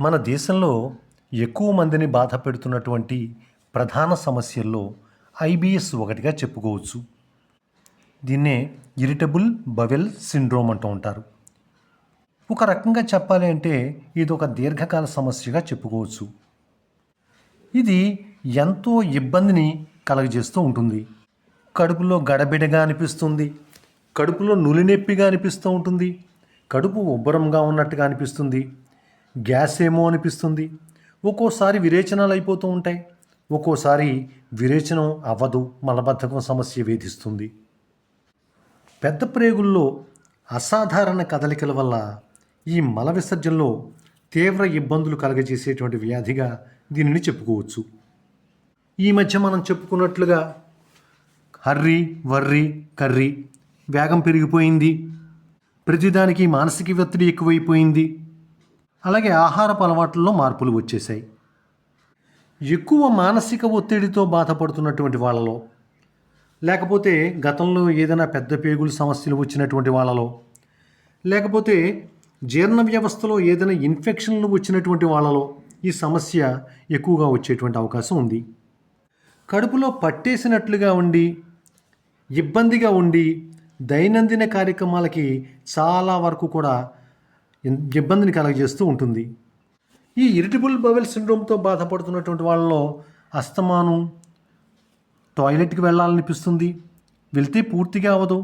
మన దేశంలో ఎక్కువ మందిని బాధ పెడుతున్నటువంటి ప్రధాన సమస్యల్లో ఐబిఎస్ ఒకటిగా చెప్పుకోవచ్చు. దీన్నే ఇరిటబుల్ బవెల్ సిండ్రోమ్ అంటూ ఉంటారు. ఒక రకంగా చెప్పాలి అంటే ఇది ఒక దీర్ఘకాల సమస్యగా చెప్పుకోవచ్చు. ఇది ఎంతో ఇబ్బందిని కలగజేస్తూ ఉంటుంది. కడుపులో గడబిడగా అనిపిస్తుంది. కడుపులో నులినొప్పిగా అనిపిస్తూ ఉంటుంది. కడుపు ఉబ్బరంగా ఉన్నట్టుగా అనిపిస్తుంది. గ్యాస్ ఏమో అనిపిస్తుంది. ఒక్కోసారి విరేచనాలు అయిపోతూ ఉంటాయి. ఒక్కోసారి విరేచనం అవ్వదు మలబద్ధకం సమస్య వేధిస్తుంది. పెద్ద ప్రేగుల్లో అసాధారణ కదలికల వల్ల ఈ మల విసర్జనలో తీవ్ర ఇబ్బందులు కలగజేసేటువంటి వ్యాధిగా దీనిని చెప్పుకోవచ్చు. ఈ మధ్య మనం చెప్పుకున్నట్లుగా హర్రీ వర్రి కర్రీ వేగం పెరిగిపోయింది. ప్రతిదానికి మానసిక ఒత్తిడి ఎక్కువైపోయింది. అలాగే ఆహారపు అలవాట్లలో మార్పులు వచ్చేసాయి ఎక్కువ మానసిక ఒత్తిడితో బాధపడుతున్నటువంటి వాళ్ళలో లేకపోతే గతంలో ఏదైనా పెద్ద పేగుల సమస్యలు వచ్చినటువంటి వాళ్ళలో లేకపోతే జీర్ణ వ్యవస్థలో ఏదైనా ఇన్ఫెక్షన్లు వచ్చినటువంటి వాళ్ళలో ఈ సమస్య ఎక్కువగా వచ్చేటువంటి అవకాశం ఉంది. కడుపులో పట్టేసినట్లుగా ఉండి ఇబ్బందిగా ఉండి దైనందిన కార్యక్రమాలకి చాలా వరకు కూడా ఇబ్బందిని కలగజేస్తూ ఉంటుంది. ఈ ఇరిటబుల్ బవెల్ సిండ్రోమ్తో బాధపడుతున్నటువంటి వాళ్ళలో అస్తమానం టాయిలెట్కి వెళ్ళాలనిపిస్తుంది. వెళ్తే పూర్తిగా అవ్వదు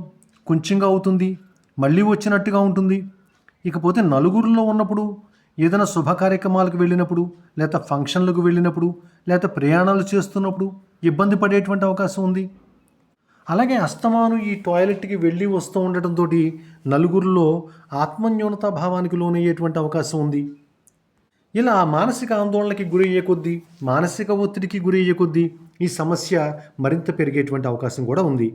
కొంచెంగా అవుతుంది మళ్ళీ వచ్చినట్టుగా ఉంటుంది. ఇకపోతే నలుగురిలో ఉన్నప్పుడు ఏదైనా శుభ కార్యక్రమాలకు వెళ్ళినప్పుడు లేదా ఫంక్షన్లకు వెళ్ళినప్పుడు లేదా ప్రయాణాలు చేస్తున్నప్పుడు ఇబ్బంది పడేటువంటి అవకాశం ఉంది. అలాగే అస్తమాను ఈ టాయిలెట్కి వెళ్ళి వస్తూ ఉండటంతో నలుగురిలో ఆత్మన్యూనతా భావానికి లోనయ్యేటువంటి అవకాశం ఉంది. ఇలా మానసిక ఆందోళనకి గురయ్యే కొద్దీ మానసిక ఒత్తిడికి గురయ్యే కొద్దీ ఈ సమస్య మరింత పెరిగేటువంటి అవకాశం కూడా ఉంది.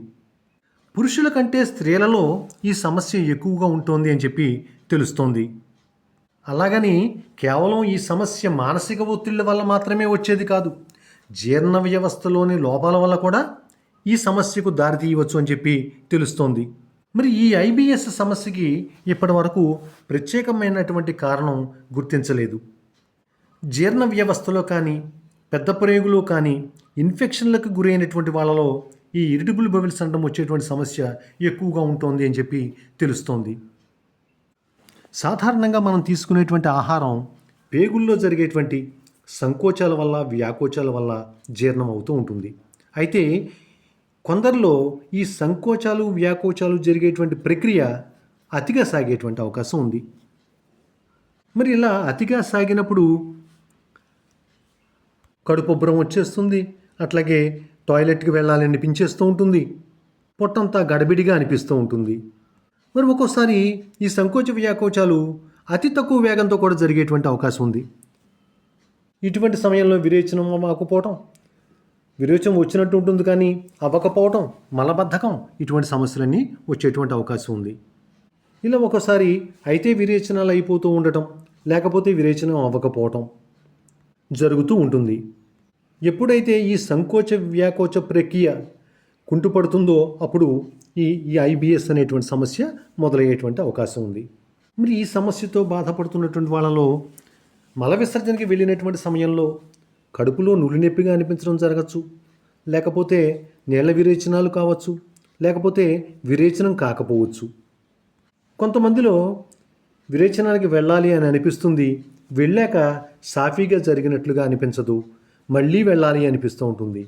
పురుషుల కంటే స్త్రీలలో ఈ సమస్య ఎక్కువగా ఉంటుంది అని చెప్పి తెలుస్తోంది. అలాగని కేవలం ఈ సమస్య మానసిక ఒత్తిళ్ళ వల్ల మాత్రమే వచ్చేది కాదు జీర్ణ వ్యవస్థలోని లోపాల వల్ల కూడా ఈ సమస్యకు దారితీయవచ్చు అని చెప్పి తెలుస్తోంది. మరి ఈ ఐబిఎస్ సమస్యకి ఇప్పటి వరకు ప్రత్యేకమైనటువంటి కారణం గుర్తించలేదు. జీర్ణ వ్యవస్థలో కానీ పెద్ద ప్రేగులో కానీ ఇన్ఫెక్షన్లకు గురైనటువంటి వాళ్ళలో ఈ ఇరిటబుల్ బబుల్ సండం వచ్చేటువంటి సమస్య ఎక్కువగా ఉంటుంది అని చెప్పి తెలుస్తోంది. సాధారణంగా మనం తీసుకునేటువంటి ఆహారం పేగుల్లో జరిగేటువంటి సంకోచాల వల్ల వ్యాకోచాల వల్ల జీర్ణం అవుతూ ఉంటుంది. అయితే కొందరిలో ఈ సంకోచాలు వ్యాకోచాలు జరిగేటువంటి ప్రక్రియ అతిగా సాగేటువంటి అవకాశం ఉంది. మరి ఇలా అతిగా సాగినప్పుడు కడుపుబ్బరం వచ్చేస్తుంది అట్లాగే టాయిలెట్కి వెళ్ళాలని అనిపించేస్తూ ఉంటుంది పొట్టంతా గడబిడిగా అనిపిస్తూ ఉంటుంది. మరి ఒక్కోసారి ఈ సంకోచ వ్యాకోచాలు అతి తక్కువ వేగంతో కూడా జరిగేటువంటి అవకాశం ఉంది. ఇటువంటి సమయంలో విరేచనం అవ్వకపోవటం విరేచనం వచ్చినట్టు ఉంటుంది కానీ అవ్వకపోవటం మలబద్ధకం ఇటువంటి సమస్యలన్నీ వచ్చేటువంటి అవకాశం ఉంది. ఇలా ఒక్కోసారి అయితే విరేచనాలు అయిపోతూ ఉండటం లేకపోతే విరేచనం అవ్వకపోవటం జరుగుతూ ఉంటుంది. ఎప్పుడైతే ఈ సంకోచ వ్యాకోచ ప్రక్రియ కుంటుపడుతుందో అప్పుడు ఈ ఈ ఐబిఎస్ అనేటువంటి సమస్య మొదలయ్యేటువంటి అవకాశం ఉంది. మరి ఈ సమస్యతో బాధపడుతున్నటువంటి వాళ్ళలో మల విసర్జనకి వెళ్ళినటువంటి సమయంలో కడుపులో నులినొప్పిగా అనిపించడం జరగచ్చు. లేకపోతే నీళ్ళ విరేచనాలు కావచ్చు. లేకపోతే విరేచనం కాకపోవచ్చు. కొంతమందిలో విరేచనానికి వెళ్ళాలి అని అనిపిస్తుంది. వెళ్ళాక సాఫీగా జరిగినట్లుగా అనిపించదు. మళ్ళీ వెళ్ళాలి అనిపిస్తూ ఉంటుంది.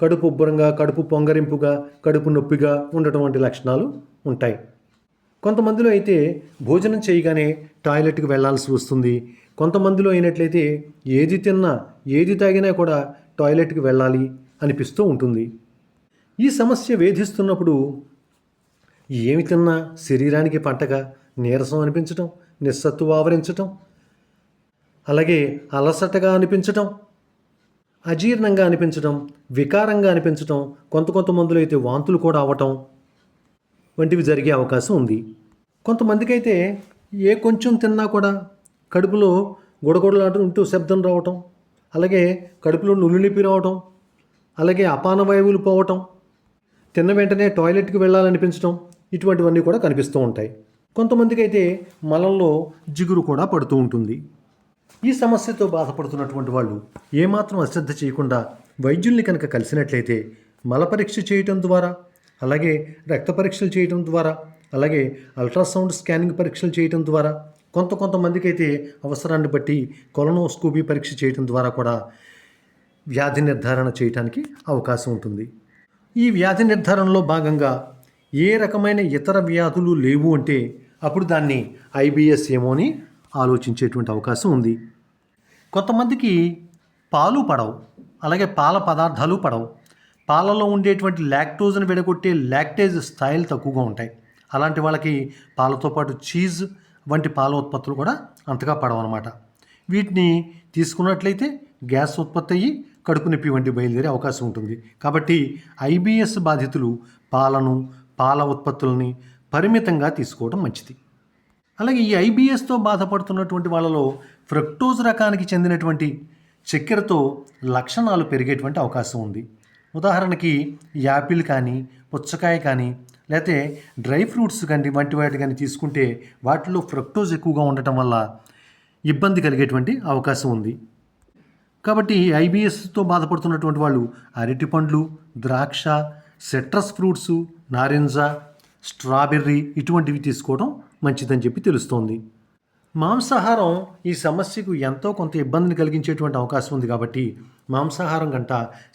కడుపు ఉబ్బరంగా కడుపు పొంగరింపుగా కడుపు నొప్పిగా ఉండటం వంటి లక్షణాలు ఉంటాయి. కొంతమందిలో అయితే భోజనం చేయగానే టాయిలెట్కి వెళ్ళాల్సి వస్తుంది. కొంతమందిలో అయినట్లయితే ఏది తిన్నా ఏది తాగినా కూడా టాయిలెట్కి వెళ్ళాలి అనిపిస్తూ ఉంటుంది. ఈ సమస్య వేధిస్తున్నప్పుడు ఏమి తిన్నా శరీరానికి పంటగా నీరసం అనిపించటం నిస్సత్తువ ఆవరించటం అలాగే అలసటగా అనిపించటం అజీర్ణంగా అనిపించటం వికారంగా అనిపించటం కొంత కొంతమందిలో అయితే వాంతులు కూడా అవ్వటం వంటివి జరిగే అవకాశం ఉంది. కొంతమందికి అయితే ఏ కొంచెం తిన్నా కూడా కడుపులో గుడగొడలాడుంటూ శబ్దం రావటం అలాగే కడుపులో నులినిపి రావటం అలాగే అపాన వాయువులు పోవటం తిన్న వెంటనే టాయిలెట్కి వెళ్ళాలనిపించడం ఇటువంటివన్నీ కూడా కనిపిస్తూ ఉంటాయి. కొంతమందికి అయితే మలంలో జిగురు కూడా పడుతూ ఉంటుంది. ఈ సమస్యతో బాధపడుతున్నటువంటి వాళ్ళు ఏమాత్రం అశ్రద్ధ చేయకుండా వైద్యుల్ని కనుక కలిసినట్లయితే మల పరీక్ష చేయటం ద్వారా అలాగే రక్త పరీక్షలు చేయటం ద్వారా అలాగే అల్ట్రాసౌండ్ స్కానింగ్ పరీక్షలు చేయటం ద్వారా కొంత కొంతమందికి అయితే అవసరాన్ని బట్టి కొలనోస్కోపీ పరీక్ష చేయటం ద్వారా కూడా వ్యాధి నిర్ధారణ చేయటానికి అవకాశం ఉంటుంది. ఈ వ్యాధి నిర్ధారణలో భాగంగా ఏ రకమైన ఇతర వ్యాధులు లేవు అంటే అప్పుడు దాన్ని ఐబిఎస్ ఏమో అని ఆలోచించేటువంటి అవకాశం ఉంది. కొంతమందికి పాలు పడవు అలాగే పాల పదార్థాలు పడవు. పాలలో ఉండేటువంటి లాక్టోజ్ని విడగొట్టే లాక్టేజ్ స్థాయిలు తక్కువగా ఉంటాయి. అలాంటి వాళ్ళకి పాలతో పాటు చీజ్ వంటి పాల ఉత్పత్తులు కూడా అంతగా పడవన్నమాట. వీటిని తీసుకున్నట్లయితే గ్యాస్ ఉత్పత్తి అయ్యి కడుపు నొప్పి వంటి బయలుదేరే అవకాశం ఉంటుంది. కాబట్టి ఐబిఎస్ బాధితులు పాలను పాల ఉత్పత్తులని పరిమితంగా తీసుకోవడం మంచిది. అలాగే ఈ ఐబిఎస్తో బాధపడుతున్నటువంటి వాళ్ళలో ఫ్రక్టోజ్ రకానికి చెందినటువంటి చక్కెరతో లక్షణాలు పెరిగేటువంటి అవకాశం ఉంది. ఉదాహరణకి యాపిల్ కానీ పుచ్చకాయ కానీ లేకపోతే డ్రై ఫ్రూట్స్ కానీ వంటి వాటి కానీ తీసుకుంటే వాటిలో ఫ్రక్టోజ్ ఎక్కువగా ఉండటం వల్ల ఇబ్బంది కలిగేటువంటి అవకాశం ఉంది. కాబట్టి ఐబిఎస్తో బాధపడుతున్నటువంటి వాళ్ళు అరటి పండ్లు ద్రాక్ష సిట్రస్ ఫ్రూట్స్ నారింజ స్ట్రాబెర్రీ ఇటువంటివి తీసుకోవడం మంచిదని చెప్పి తెలుస్తోంది. మాంసాహారం ఈ సమస్యకు ఎంతో కొంత ఇబ్బందిని కలిగించేటువంటి అవకాశం ఉంది కాబట్టి మాంసాహారం కంట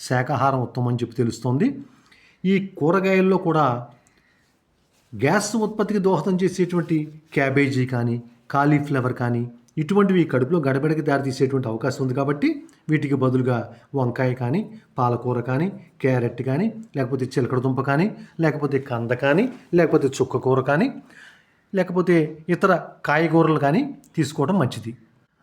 శాకాహారం ఉత్తమం అని చెప్పి తెలుస్తోంది. ఈ కూరగాయల్లో కూడా గ్యాస్ ఉత్పత్తికి దోహదం చేసేటువంటి క్యాబేజీ కానీ కాలీఫ్లవర్ కానీ ఇటువంటివి కడుపులో గడబడకి దారితీసేటువంటి అవకాశం ఉంది కాబట్టి వీటికి బదులుగా వంకాయ కానీ పాలకూర కానీ క్యారెట్ కానీ లేకపోతే చిలకడదుంప కానీ లేకపోతే కంద కానీ లేకపోతే చుక్కకూర కానీ లేకపోతే ఇతర కాయగూరలు కానీ తీసుకోవడం మంచిది.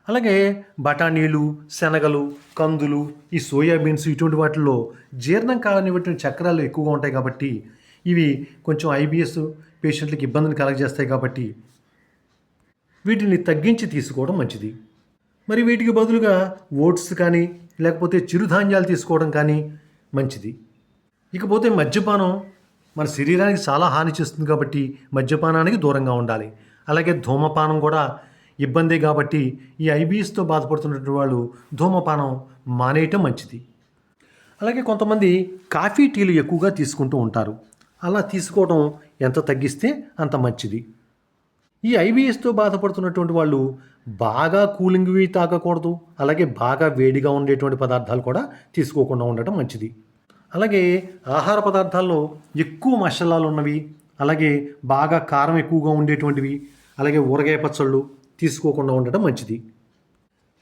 అలాగే బఠానీలు శనగలు కందులు ఈ సోయాబీన్స్ ఇటువంటి వాటిల్లో జీర్ణం కానిటువంటి చక్రాలు ఎక్కువగా ఉంటాయి కాబట్టి ఇవి కొంచెం ఐబిఎస్ పేషెంట్లకు ఇబ్బందిని కలగజేస్తాయి కాబట్టి వీటిని తగ్గించి తీసుకోవడం మంచిది. మరి వీటికి బదులుగా ఓట్స్ కానీ లేకపోతే చిరుధాన్యాలు తీసుకోవడం కానీ మంచిది. ఇకపోతే మద్యపానం మన శరీరానికి చాలా హాని చేస్తుంది కాబట్టి మద్యపానానికి దూరంగా ఉండాలి. అలాగే ధూమపానం కూడా ఇబ్బందే కాబట్టి ఈ ఐబీఎస్తో బాధపడుతున్నటువంటి వాళ్ళు ధూమపానం మానేయటం మంచిది. అలాగే కొంతమంది కాఫీ టీలు ఎక్కువగా తీసుకుంటూ ఉంటారు. అలా తీసుకోవడం ఎంత తగ్గిస్తే అంత మంచిది. ఈ ఐబిఎస్తో బాధపడుతున్నటువంటి వాళ్ళు బాగా కూలింగ్వి తాగకూడదు అలాగే బాగా వేడిగా ఉండేటువంటి పదార్థాలు కూడా తీసుకోకుండా ఉండటం మంచిది. అలాగే ఆహార పదార్థాల్లో ఎక్కువ మసాలాలు ఉన్నవి అలాగే బాగా కారం ఎక్కువగా ఉండేటువంటివి అలాగే ఊరగాయ పచ్చళ్ళు తీసుకోకుండా ఉండటం మంచిది.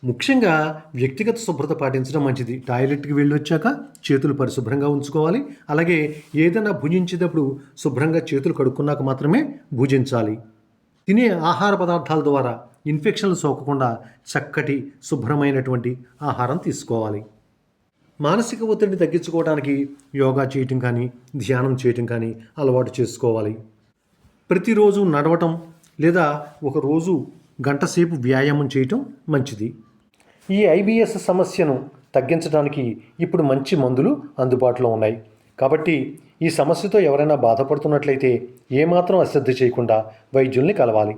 ముఖ్యంగా వ్యక్తిగత శుభ్రత పాటించడం మంచిది. టాయిలెట్కి వెళ్ళి వచ్చాక చేతులు పరిశుభ్రంగా ఉంచుకోవాలి. అలాగే ఏదైనా భుజించేటప్పుడు శుభ్రంగా చేతులు కడుక్కున్నాక మాత్రమే భుజించాలి. తినే ఆహార పదార్థాల ద్వారా ఇన్ఫెక్షన్లు సోకకుండా చక్కటి శుభ్రమైనటువంటి ఆహారం తీసుకోవాలి. మానసిక ఒత్తిడిని తగ్గించుకోవడానికి యోగా చేయటం కానీ ధ్యానం చేయటం కానీ అలవాటు చేసుకోవాలి. ప్రతిరోజు నడవటం లేదా ఒక రోజు వ్యాయామం చేయటం మంచిది. ఈ ఐబిఎస్ సమస్యను తగ్గించడానికి ఇప్పుడు మంచి మందులు అందుబాటులో ఉన్నాయి. కాబట్టి ఈ సమస్యతో ఎవరైనా బాధపడుతున్నట్లయితే ఏమాత్రం అశ్రద్ధ చేయకుండా వైద్యుల్ని కలవాలి.